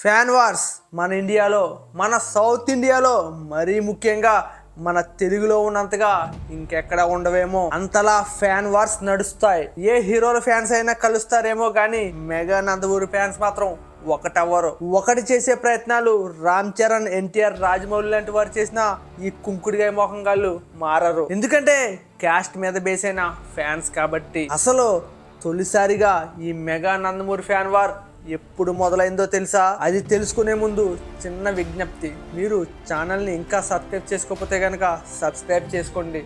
Fan wars మన ఇండియాలో మన సౌత్ ఇండియాలో మరీ ముఖ్యంగా మన తెలుగులో ఉన్నంతగా ఇంకెక్కడ ఉండవేమో అంతలా ఫ్యాన్ వార్స్ నడుస్తాయి. ఏ హీరోల ఫ్యాన్స్ అయినా కలుస్తారేమో కానీ మెగా నందమూరి ఫ్యాన్స్ మాత్రం ఒకటవ్వరు. ఒకటి చేసే ప్రయత్నాలు రామ్ చరణ్ ఎన్టీఆర్ రాజమౌళి లాంటి వారు చేసిన ఈ కుంకుడిగాయ మోహంగాళ్ళు మారరు. ఎందుకంటే క్యాస్ట్ మీద బేస్ అయిన ఫ్యాన్స్ కాబట్టి. అసలు తొలిసారిగా ఈ మెగా నందమూరి ఫ్యాన్ వార్ ఎప్పుడు మొదలైందో తెలుసా? అది తెలుసుకునే ముందు చిన్న విజ్ఞప్తి. మీరు ఛానల్ని ఇంకా సబ్స్క్రైబ్ చేసుకోకపోతే కనుక సబ్స్క్రైబ్ చేసుకోండి.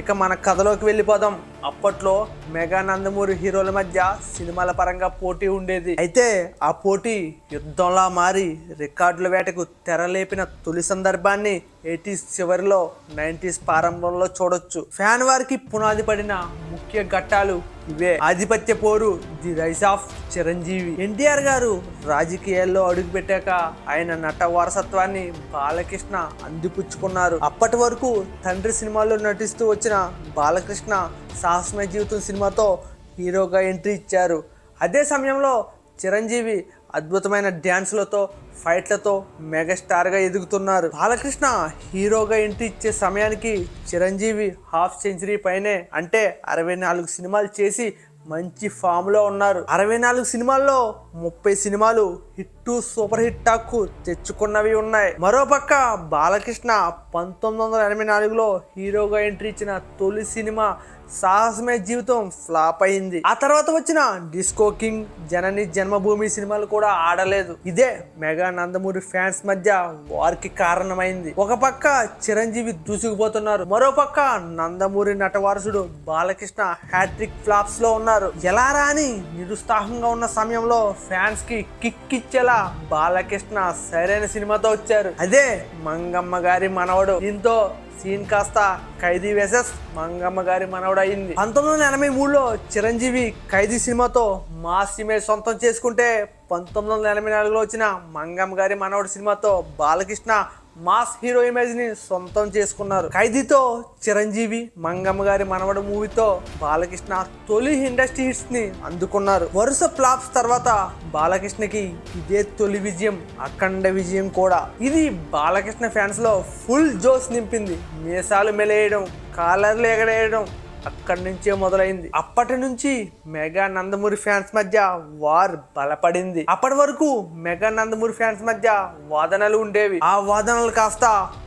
ఇక మన కథలోకి వెళ్ళిపోదాం. అప్పట్లో మెగా నందమూరి హీరోల మధ్య సినిమాల పరంగా పోటీ ఉండేది. అయితే ఆ పోటీ యుద్ధంలా మారి రికార్డుల వేటకు తెరలేపిన తొలి సందర్భాన్ని ఎయిటీస్ చివరిలో నైంటీస్ ప్రారంభంలో చూడొచ్చు. ఫ్యాన్ వారికి పునాది పడిన ముఖ్య ఘట్టాలు ఇవే. ఆధిపత్య పోరు the rise of Chiranjeevi. NTR garu రాజకీయాల్లో అడుగుపెట్టాక ఆయన నట వారసత్వాన్ని బాలకృష్ణ అందిపుచ్చుకున్నారు. అప్పటి వరకు తండ్రి సినిమాల్లో నటిస్తూ వచ్చిన బాలకృష్ణ సాహసమయ జీవితం సినిమాతో హీరోగా ఎంట్రీ ఇచ్చారు. అదే సమయంలో చిరంజీవి అద్భుతమైన డ్యాన్స్లతో ఫైట్లతో మెగాస్టార్గా ఎదుగుతున్నారు. బాలకృష్ణ హీరోగా ఎంట్రీ ఇచ్చే సమయానికి చిరంజీవి హాఫ్ సెంచరీ పైనే అంటే అరవై నాలుగు సినిమాలు చేసి మంచి ఫామ్లో ఉన్నారు. అరవై నాలుగు సినిమాల్లో ముప్పై సినిమాలు హిట్ సూపర్ హిట్ టాక్కు తెచ్చుకున్నవి ఉన్నాయి. మరోపక్క బాలకృష్ణ పంతొమ్మిది వందల ఎనభై నాలుగులో హీరోగా ఎంట్రీ ఇచ్చిన తొలి సినిమా సాహసమే జీవితం ఫ్లాప్ అయింది. ఆ తర్వాత వచ్చిన డిస్కో కింగ్ జనని జన్మభూమి సినిమాలు కూడా ఆడలేదు. ఇదే మెగా నందమూరి ఫ్యాన్స్ మధ్య వారికి కారణమైంది. ఒక పక్క చిరంజీవి దూసుకుపోతున్నారు. మరో పక్క నందమూరి నటవారసుడు బాలకృష్ణ హ్యాట్రిక్ ఫ్లాప్స్లో ఉన్నారు. ఎలా రాని నిరుత్సాహంగా ఉన్న సమయంలో ఫ్యాన్స్కి కిక్ ఇచ్చేలా బాలకృష్ణ సరైన సినిమాతో వచ్చారు. అదే మంగమ్మ గారి మనవడు. దీంతో సీన్ కాస్త ఖైదీ వేసెస్ మంగమ్మ గారి మనవడయింది. పంతొమ్మిది వందల ఎనభై మూడులో చిరంజీవి ఖైదీ సినిమాతో మాస్ ఇమేజ్ సొంతం చేసుకుంటే పంతొమ్మిది వందల ఎనభై నాలుగులో వచ్చిన మంగమ్మ గారి మనవడు సినిమాతో బాలకృష్ణ మాస్ హీరో ఇమేజ్ని సొంతం చేసుకున్నారు. ఖైదీతో చిరంజీవి మంగమ్మ గారి మనవడు మూవీతో బాలకృష్ణ తొలి ఇండస్ట్రీ హిట్స్ని అందుకున్నారు. వరుస ఫ్లాప్స్ తర్వాత బాలకృష్ణకి ఇదే తొలి విజయం అఖండ విజయం కూడా. ఇది బాలకృష్ణ ఫ్యాన్స్లో ఫుల్ జోస్ నింపింది. మీసాలు మెలేయడం కాలర్లు ఎగడేయడం అక్కడి నుంచే మొదలైంది. అప్పటి నుంచి మెగా నందమూరి ఫ్యాన్స్ మధ్య వార్ బలపడింది. అప్పటి వరకు మెగా నందమూరి ఫ్యాన్స్ మధ్య వాదనలు ఉండేవి. ఆ వాదనలు కాస్త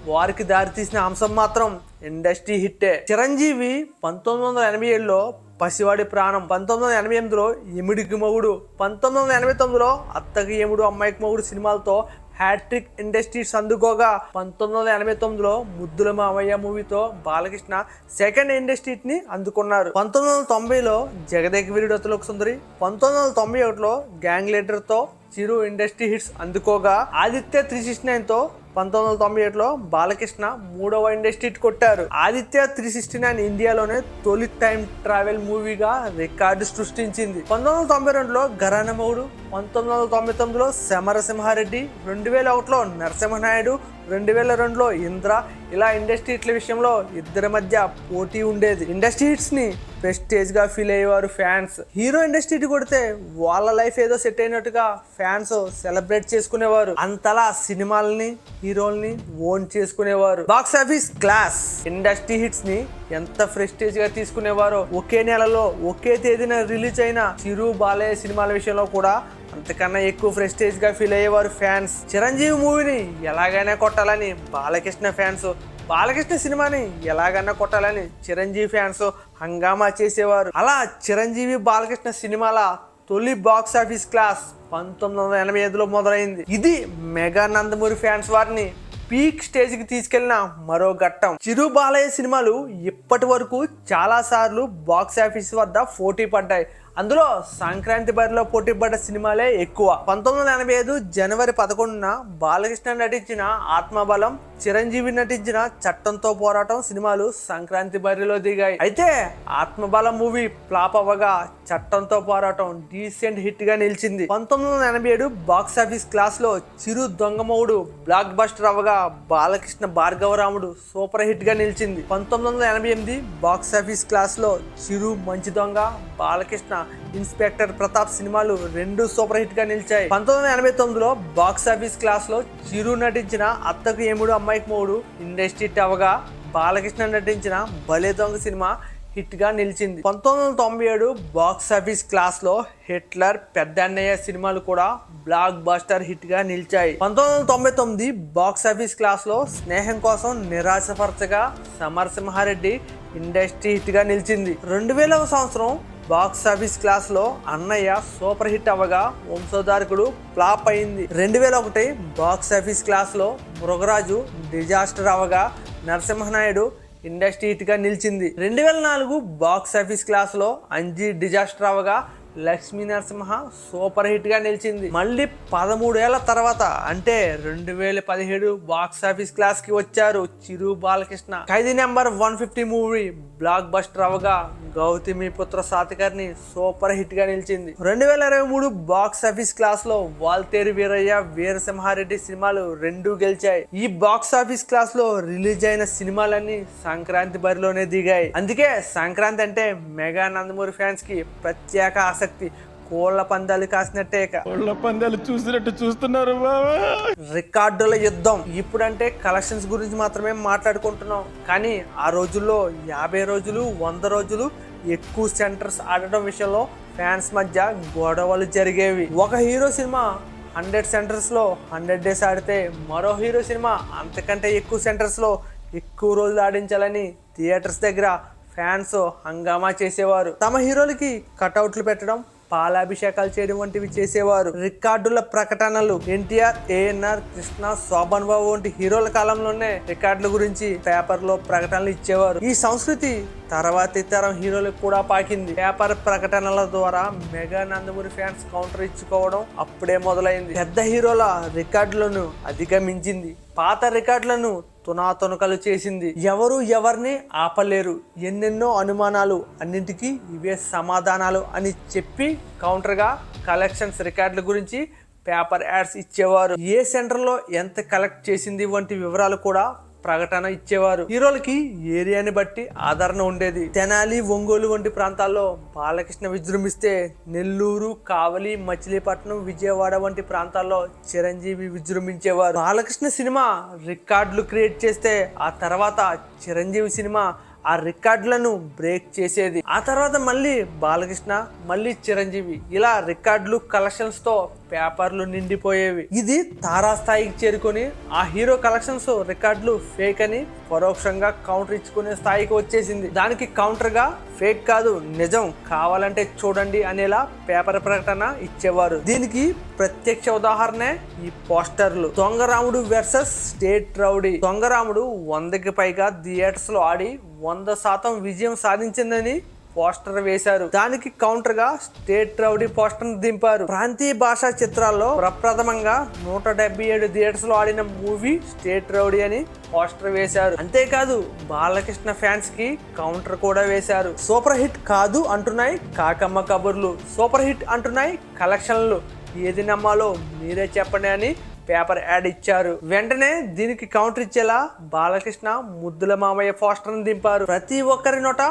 వారికి దారితీసిన అంశం మాత్రం ఇండస్ట్రీ హిట్టే. చిరంజీవి పంతొమ్మిది వందల ఎనభై ఏడులో పసివాడి ప్రాణం పంతొమ్మిది వందల ఎనభై ఎనిమిదిలో ఎముడికి మొగుడు పంతొమ్మిది వందల ఎనభై తొమ్మిదిలో అత్తకి ఎముడు అమ్మాయికి మొగుడు సినిమాలతో హ్యాట్రిక్ ఇండస్ట్రీస్ అందుకోగా పంతొమ్మిది వందల ఎనభై తొమ్మిదిలో ముద్దుల మావయ్య మూవీతో బాలకృష్ణ సెకండ్ ఇండస్ట్రీని అందుకున్నారు. పంతొమ్మిది వందల తొంభైలో జగదేక వీరుడు అతులోక సుందరి పంతొమ్మిది వందల తొంభై ఒకటిలో గ్యాంగ్ లీడర్తో చిరు ఇండస్ట్రీ హిట్స్ అందుకోగా ఆదిత్య త్రీ సిక్స్ నైన్తో పంతొమ్మిది వందల తొంభై ఏడులో బాలకృష్ణ మూడవ ఇండస్ట్రీ కొట్టారు. ఆదిత్య త్రీ సిక్స్టీ నైన్ ఇండియాలోనే తొలి టైం ట్రావెల్ మూవీగా రికార్డు సృష్టించింది. పంతొమ్మిది వందల తొంభై రెండులో గరానమౌడు పంతొమ్మిది వందల తొంభై తొమ్మిదిలో సమరసింహారెడ్డి రెండు వేల ఒకటిలో నరసింహనాయుడు రెండు వేల రెండులో ఇంద్ర ఇలా ఇండస్ట్రీ హిట్ల విషయంలో ఇద్దరి మధ్య పోటీ ఉండేది. ఇండస్ట్రీ హిట్స్ని ప్రెస్టేజ్గా ఫీల్ అయ్యేవారు ఫ్యాన్స్. హీరో ఇండస్ట్రీ కొడితే వాళ్ళ లైఫ్ ఏదో సెట్ అయినట్టుగా ఫ్యాన్స్ సెలబ్రేట్ చేసుకునేవారు. అంతలా సినిమాలని హీరోల్ని ఓన్ చేసుకునేవారు. బాక్స్ ఆఫీస్ క్లాస్ ఇండస్ట్రీ హిట్స్ని ఎంత ప్రెస్టేజ్గా తీసుకునేవారో ఒకే నెలలో ఒకే తేదీన రిలీజ్ అయిన చిరు బాలయ్య సినిమాల విషయంలో కూడా అంతకన్నా ఎక్కువ ప్రెస్టేజ్గా ఫీల్ అయ్యేవారు ఫ్యాన్స్. చిరంజీవి మూవీని ఎలాగైనా కొట్టాలని బాలకృష్ణ ఫ్యాన్స్. బాలకృష్ణ సినిమాని ఎలాగైనా కొట్టాలని చిరంజీవి ఫ్యాన్స్ హంగామా చేసేవారు. అలా చిరంజీవి బాలకృష్ణ సినిమాల తొలి బాక్స్ ఆఫీస్ క్లాస్ పంతొమ్మిది వందల ఎనభై ఐదులో మొదలైంది. ఇది మెగా నందమూరి ఫ్యాన్స్ వారిని పీక్ స్టేజ్కి తీసుకెళ్ళిన మరో ఘట్టం. చిరు బాలయ్య సినిమాలు ఇప్పటి వరకు చాలా సార్లు బాక్స్ ఆఫీస్ వద్ద పోటీ పడ్డాయి. అందులో సంక్రాంతి బరిలో పోటీ పడ్డ సినిమాలే ఎక్కువ. పంతొమ్మిది వందల ఎనభై ఐదు జనవరి పదకొండున బాలకృష్ణ నటించిన ఆత్మబలం చిరంజీవి నటించిన చట్టంతో పోరాటం సినిమాలు సంక్రాంతి బరిలో దిగాయి. అయితే ఆత్మబలం మూవీ ఫ్లాప్ అవ్వగా చట్టంతో పోరాటం డీసెంట్ హిట్గా నిలిచింది. పంతొమ్మిది వందల ఎనభై ఏడు బాక్స్ ఆఫీస్ క్లాస్లో చిరు దొంగమౌడు బ్లాక్ బస్టర్ అవ్వగా బాలకృష్ణ భార్గవరాముడు సూపర్ హిట్గా నిలిచింది. పంతొమ్మిది వందల ఎనభై ఎనిమిది బాక్స్ ఆఫీస్ క్లాస్లో చిరు మంచి దొంగ బాలకృష్ణ ఇన్స్పెక్టర్ ప్రతాప్ సినిమాలు రెండు సూపర్ హిట్గా నిలిచాయి. పంతొమ్మిది వందల ఎనభై తొమ్మిదిలో బాక్స్ ఆఫీస్ క్లాస్లో చిరు నటించిన అత్తకు ఏముడు అమ్మాయికి మూడు ఇండస్ట్రీ హిట్ అవగా బాలకృష్ణ నటించిన భలే దొంగ సినిమా హిట్గా నిలిచింది. పంతొమ్మిది వందల తొంభై ఏడు బాక్స్ ఆఫీస్ క్లాస్లో హిట్లర్ పెద్ద అన్నయ్య సినిమాలు కూడా బ్లాక్ బస్టర్ హిట్గా నిలిచాయి. పంతొమ్మిది వందల తొంభై తొమ్మిది బాక్స్ ఆఫీస్ క్లాస్లో స్నేహం కోసం నిరాశపరచగా సమరసింహారెడ్డి ఇండస్ట్రీ హిట్గా నిలిచింది. రెండు వేల సంవత్సరం బాక్స్ ఆఫీస్ క్లాస్లో అన్నయ్య సూపర్ హిట్ అవ్వగా వంశోధారకుడు ఫ్లాప్ అయింది. రెండు వేల ఒకటి బాక్స్ ఆఫీస్ క్లాస్లో మృగరాజు డిజాస్టర్ అవ్వగా నరసింహనాయుడు ఇండస్ట్రీ హిట్గా నిలిచింది. రెండు వేల నాలుగు బాక్స్ ఆఫీస్ క్లాస్లో అంజీ డిజాస్టర్ అవగా లక్ష్మీ నరసింహ సూపర్ హిట్గా నిలిచింది. మళ్ళీ పదమూడేళ్ళ తర్వాత అంటే రెండు వేల పదిహేడు బాక్స్ ఆఫీస్ క్లాస్కి వచ్చారు Chiru Balakrishna. Khaidi number one fifty movie blockbuster అవగా Gautami పుత్ర సాతికర్ని సూపర్ హిట్గా నిలిచింది. రెండు వేల ఇరవై మూడు బాక్స్ ఆఫీస్ క్లాస్లో వాల్తేరు వీరయ్య వీరసింహారెడ్డి సినిమాలు రెండు గెలిచాయి. ఈ బాక్స్ ఆఫీస్ క్లాస్లో రిలీజ్ అయిన సినిమాలన్నీ సంక్రాంతి బరిలోనే దిగాయి. అందుకే సంక్రాంతి అంటే మెగా నందమూరి ఫ్యాన్స్కి ప్రత్యేక ఆసక్తి. కోళ్ళ పందాలు కాసినట్టే కోళ్ళ పందాలు చూసినట్టు చూస్తున్నారు రికార్డుల యుద్ధం. ఇప్పుడంటే కలెక్షన్స్ గురించి మాత్రమే మాట్లాడుకుంటున్నాం. కానీ ఆ రోజుల్లో యాభై రోజులు వంద రోజులు ఎక్కువ సెంటర్స్ ఆడటం విషయంలో ఫ్యాన్స్ మధ్య గొడవలు జరిగేవి. ఒక హీరో సినిమా హండ్రెడ్ సెంటర్స్లో హండ్రెడ్ డేస్ ఆడితే మరో హీరో సినిమా అంతకంటే ఎక్కువ సెంటర్స్లో ఎక్కువ రోజులు ఆడించాలని థియేటర్స్ దగ్గర ఫ్యాన్స్ హంగామా చేసేవారు. తమ హీరోలకి కటౌట్లు పెట్టడం పాలాభిషేకాలు చేయడం వంటివి చేసేవారు. రికార్డుల ప్రకటనలు ఎన్టీఆర్ ఏఎన్ఆర్ కృష్ణ శోభన్ బాబు వంటి హీరోల కాలంలోనే రికార్డుల గురించి పేపర్లో ప్రకటనలు ఇచ్చేవారు. ఈ సంస్కృతి తర్వాతి తరం హీరోలకు కూడా పాకింది. పేపర్ ప్రకటనల ద్వారా మెగా నందమూరి ఫ్యాన్స్ కౌంటర్ ఇచ్చుకోవడం అప్పుడే మొదలైంది. పెద్ద హీరోల రికార్డులను అధిగమించింది పాత రికార్డులను తునాతునకలు చేసింది. ఎవరు ఎవరిని ఆపలేరు. ఎన్నెన్నో అనుమానాలు అన్నింటికీ ఇవే సమాధానాలు అని చెప్పి కౌంటర్గా కలెక్షన్స్ రికార్డుల గురించి పేపర్ యాడ్స్ ఇచ్చేవారు. ఏ సెంటర్లో ఎంత కలెక్ట్ చేసింది వంటి వివరాలు కూడా ప్రకటన ఇచ్చేవారు. హీరోలకి ఏరియాని బట్టి ఆదరణ ఉండేది. తెనాలి ఒంగోలు వంటి ప్రాంతాల్లో బాలకృష్ణ విజృంభిస్తే నెల్లూరు కావలి మచిలీపట్నం విజయవాడ వంటి ప్రాంతాల్లో చిరంజీవి విజృంభించేవారు. బాలకృష్ణ సినిమా రికార్డులు క్రియేట్ చేస్తే ఆ తర్వాత చిరంజీవి సినిమా ఆ రికార్డులను బ్రేక్ చేసేది. ఆ తర్వాత మళ్ళీ బాలకృష్ణ మళ్ళీ చిరంజీవి ఇలా రికార్డులు కలెక్షన్స్తో పేపర్లు నిండిపోయేవి. ఇది తారాస్థాయికి చేరుకొని ఆ హీరో కలెక్షన్స్ రికార్డులు ఫేక్ అని పరోక్షంగా కౌంటర్ ఇచ్చుకునే స్థాయికి వచ్చేసింది. దానికి కౌంటర్గా ఫేక్ కాదు నిజం కావాలంటే చూడండి అనేలా పేపర్ ప్రకటన ఇచ్చేవారు. దీనికి ప్రత్యక్ష ఉదాహరణే ఈ పోస్టర్లు. Donga Ramudu versus state rowdy. Donga Ramudu వందకి పైగా థియేటర్స్లో ఆడి వంద శాతం విజయం సాధించిందని పోస్టర్ వేశారు. దానికి కౌంటర్గా స్టేట్ రౌడీ పోస్టర్ దింపారు. ప్రాంతీయ భాషా చిత్రాల్లో ప్రప్రథమంగా నూట డెబ్బై ఏడు థియేటర్స్లో ఆడిన మూవీ స్టేట్ రౌడీ అని పోస్టర్ వేశారు. అంతేకాదు బాలకృష్ణ ఫ్యాన్స్కి కౌంటర్ కూడా వేశారు. సూపర్ హిట్ కాదు అంటున్నాయి కాకమ్మ కబుర్లు. సూపర్ హిట్ అంటున్నాయి కలెక్షన్లు. ఏది నమ్మాలో మీరే చెప్పండి అని పేపర్ యాడ్ ఇచ్చారు. వెంటనే దీనికి కౌంటర్ ఇచ్చేలా బాలకృష్ణ ముద్దుల మామయ్య పోస్టర్ని దింపారు. ప్రతి ఒక్కరి నోట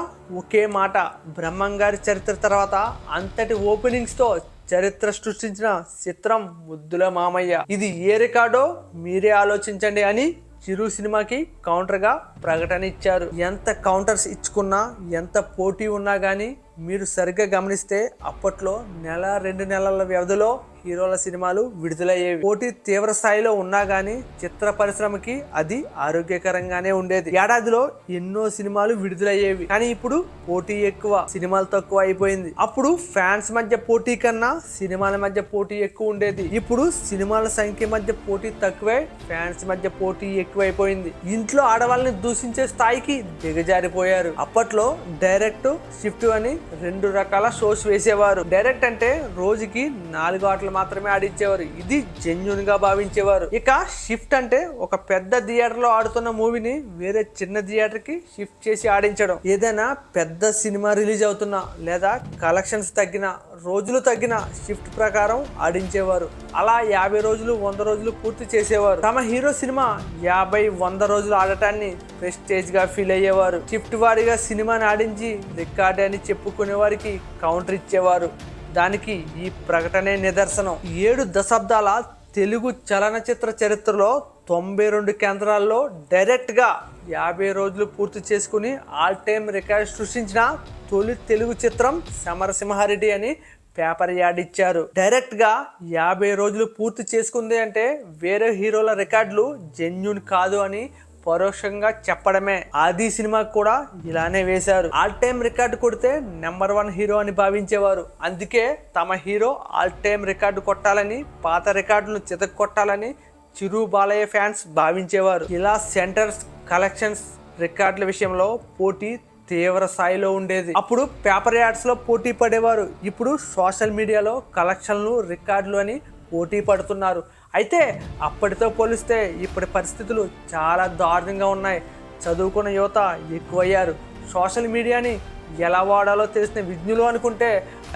ఒకే మాట బ్రహ్మంగారి చరిత్ర తర్వాత అంతటి ఓపెనింగ్స్తో చరిత్ర సృష్టించిన చిత్రం ముద్దుల మామయ్య. ఇది ఏ రికార్డో మీరే ఆలోచించండి అని చిరు సినిమాకి కౌంటర్గా ప్రకటన ఇచ్చారు. ఎంత కౌంటర్స్ ఇచ్చుకున్నా ఎంత పోటీ ఉన్నా కానీ మీరు సరిగ్గా గమనిస్తే అప్పట్లో నెల రెండు నెలల వ్యవధిలో హీరోల సినిమాలు విడుదలయ్యేవి. పోటీ తీవ్ర స్థాయిలో ఉన్నా కానీ చిత్ర పరిశ్రమకి అది ఆరోగ్యకరంగానే ఉండేది. ఏడాదిలో ఎన్నో సినిమాలు విడుదలయ్యేవి. కానీ ఇప్పుడు పోటీ ఎక్కువ సినిమాలు తక్కువ అయిపోయింది. అప్పుడు ఫ్యాన్స్ మధ్య పోటీ కన్నా సినిమాల మధ్య పోటీ ఎక్కువ ఉండేది. ఇప్పుడు సినిమాల సంఖ్య మధ్య పోటీ తక్కువై ఫ్యాన్స్ మధ్య పోటీ ఎక్కువైపోయింది. ఇంట్లో ఆడవాళ్ళని దూషించే స్థాయికి దిగజారిపోయారు. అప్పట్లో డైరెక్ట్ షిఫ్ట్ అని రెండు రకాల షోస్ వేసేవారు. డైరెక్ట్ అంటే రోజుకి నాలుగు ఆటలు మాత్రమే ఆడించేవారు ఇది జెన్యున్గా భావించేవారు. ఇక షిఫ్ట్ అంటే ఒక పెద్ద థియేటర్లో ఆడుతున్న మూవీని వేరే చిన్న థియేటర్కి షిఫ్ట్ చేసి ఆడించడం. ఏదైనా పెద్ద సినిమా రిలీజ్ అవుతున్నా లేదా కలెక్షన్స్ తగ్గిన రోజులు తగ్గిన షిఫ్ట్ ప్రకారం ఆడించేవారు. అలా యాభై రోజులు వంద రోజులు పూర్తి చేసేవారు. తమ హీరో సినిమా యాభై వంద రోజులు ఆడటాన్ని ప్రెస్టేజ్గా ఫీల్ అయ్యేవారు. షిఫ్ట్ వారిగా సినిమాని ఆడించి రికార్డ్ అని చెప్పు చదువుకునే వారికి కౌంటర్ ఇచ్చేవారు. దానికి ఈ ప్రకటనే నిదర్శనం. ఏడు దశాబ్దాల తెలుగు చలనచిత్ర చరిత్రలో తొంభై రెండు కేంద్రాల్లో డైరెక్ట్గా యాభై రోజులు పూర్తి చేసుకుని ఆల్ టైమ్ రికార్డ్ సృష్టించిన తొలి తెలుగు చిత్రం సమరసింహారెడ్డి అని పేపర్ యాడ్ ఇచ్చారు. డైరెక్ట్గా యాభై రోజులు పూర్తి చేసుకుంది అంటే వేరే హీరోల రికార్డులు జెన్యున్ కాదు అని పరోక్షంగా చెప్పడమే. ఆది సినిమా కూడా ఇలానే వేశారు. ఆల్ టైమ్ రికార్డు కొడితే నెంబర్ వన్ హీరో అని భావించేవారు. అందుకే తమ హీరో ఆల్ టైమ్ రికార్డు కొట్టాలని పాత రికార్డులను చితక కొట్టాలని చిరు బాలయ్య ఫ్యాన్స్ భావించేవారు. ఇలా సెంటర్స్ కలెక్షన్స్ రికార్డుల విషయంలో పోటీ తీవ్ర స్థాయిలో ఉండేది. అప్పుడు పేపర్ యాడ్స్లో పోటీ పడేవారు. ఇప్పుడు సోషల్ మీడియాలో కలెక్షన్లు రికార్డులు అని పోటీ పడుతున్నారు. అయితే అప్పటితో పోలిస్తే ఇప్పటి పరిస్థితులు చాలా దారుణంగా ఉన్నాయి. చదువుకున్న యువత ఎక్కువయ్యారు. సోషల్ మీడియాని ఎలా వాడాలో తెలిసిన విజ్ఞులు అనుకుంటే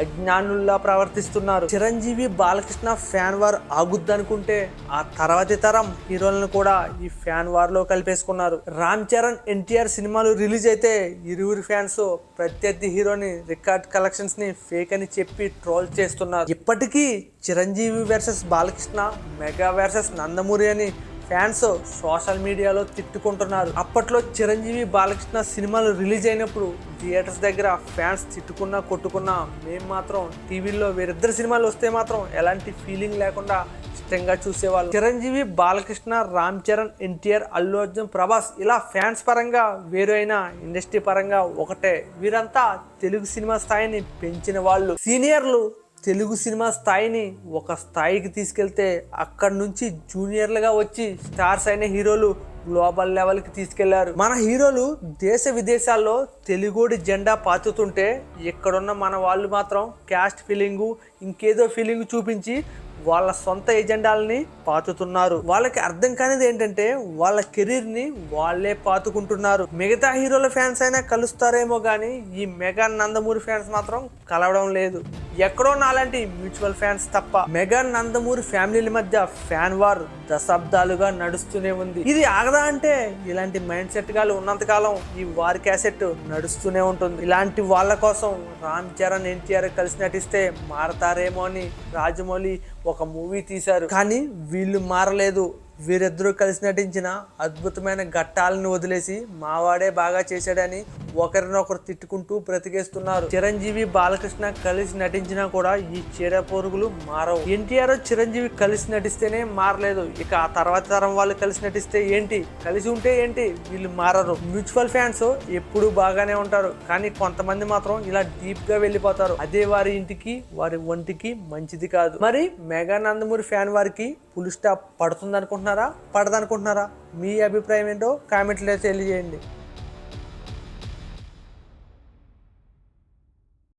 అజ్ఞానుల్లా ప్రవర్తిస్తున్నారు. చిరంజీవి బాలకృష్ణ ఫ్యాన్ వార్ ఆగుద్దనుకుంటే ఆ తర్వాతి తరం హీరోలను కూడా ఈ ఫ్యాన్ వార్లో కలిపేసుకున్నారు. రామ్ చరణ్ ఎన్టీఆర్ సినిమాలు రిలీజ్ అయితే ఇరువురు ఫ్యాన్స్ ప్రత్యర్థి హీరోని రికార్డ్ కలెక్షన్స్ని ఫేక్ అని చెప్పి ట్రోల్ చేస్తున్నారు. ఇప్పటికీ Chiranjeevi versus Balakrishna mega versus Nandamuri అని ఫ్యాన్స్ సోషల్ మీడియాలో తిట్టుకుంటున్నారు. అప్పట్లో చిరంజీవి బాలకృష్ణ సినిమాలు రిలీజ్ అయినప్పుడు థియేటర్స్ దగ్గర ఫ్యాన్స్ తిట్టుకున్నా కొట్టుకున్నా మేము మాత్రం టీవీలో వేరిద్దరు సినిమాలు వస్తే మాత్రం ఎలాంటి ఫీలింగ్ లేకుండా ఇష్టంగా చూసేవాళ్ళు. చిరంజీవి బాలకృష్ణ రామ్ చరణ్ ఎన్టీఆర్ అల్లు అర్జున్ ప్రభాస్ ఇలా ఫ్యాన్స్ పరంగా వేరు అయిన ఇండస్ట్రీ పరంగా ఒకటే. వీరంతా తెలుగు సినిమా స్థాయిని పెంచిన వాళ్ళు. సీనియర్లు తెలుగు సినిమా స్థాయిని ఒక స్థాయికి తీసుకెళ్తే అక్కడి నుంచి జూనియర్లుగా వచ్చి స్టార్స్ అయిన హీరోలు గ్లోబల్ లెవెల్కి తీసుకెళ్ళారు. మన హీరోలు దేశ విదేశాల్లో తెలుగోడి జెండా పాతుతుంటే ఇక్కడున్న మన వాళ్ళు మాత్రం క్యాస్ట్ ఫీలింగు ఇంకేదో ఫీలింగ్ చూపించి వాళ్ళ సొంత ఎజెండాలని పాతుతున్నారు. వాళ్ళకి అర్థం కానిది ఏంటంటే వాళ్ళ కెరీర్ని వాళ్ళే పాతుకుంటున్నారు. మిగతా హీరోల ఫ్యాన్స్ అయినా కలుస్తారేమో కానీ ఈ మెగా నందమూరి ఫ్యాన్స్ మాత్రం కలవడం లేదు. ఎక్కడో నాలాంటి మ్యూచువల్ ఫ్యాన్స్ తప్ప మెగా నందమూరి ఫ్యామిలీల మధ్య ఫ్యాన్ వార్ దశాబ్దాలుగా నడుస్తూనే ఉంది. ఇది ఆగదా అంటే ఇలాంటి మైండ్ సెట్ గాలు ఉన్నంతకాలం ఈ వార్ క్యాసెట్ నడుస్తూనే ఉంటుంది. ఇలాంటి వాళ్ళ కోసం రామ్ చరణ్ ఎన్టీఆర్ కలిసి నటిస్తే మారతారేమో అని రాజమౌళి ఒక మూవీ తీశారు. కానీ వీళ్ళు మారలేదు. వీరిద్దరూ కలిసి నటించిన అద్భుతమైన ఘట్టాలను వదిలేసి మావాడే బాగా చేశాడని ఒకరినొకరు తిట్టుకుంటూ బ్రతికేస్తున్నారు. చిరంజీవి బాలకృష్ణ కలిసి నటించినా కూడా ఈ చీర పోరుగులు మారవు. ఎన్టీఆర్ చిరంజీవి కలిసి నటిస్తేనే మారలేదు. ఇక ఆ తర్వాత తరం వాళ్ళు కలిసి నటిస్తే ఏంటి? కలిసి ఉంటే ఏంటి? వీళ్ళు మారరు. మ్యూచువల్ ఫ్యాన్స్ ఎప్పుడు బాగానే ఉంటారు. కానీ కొంతమంది మాత్రం ఇలా డీప్గా వెళ్ళిపోతారు. అదే వారి ఇంటికి వారి ఒంటికి మంచిది కాదు. మరి మెగా నందమూరి ఫ్యాన్ వారికి పులి స్టాప్ పడుతుంది అనుకుంటున్నారా? పడదనుకుంటున్నారా? మీ అభిప్రాయం ఏంటో కామెంట్లో తెలియజేయండి.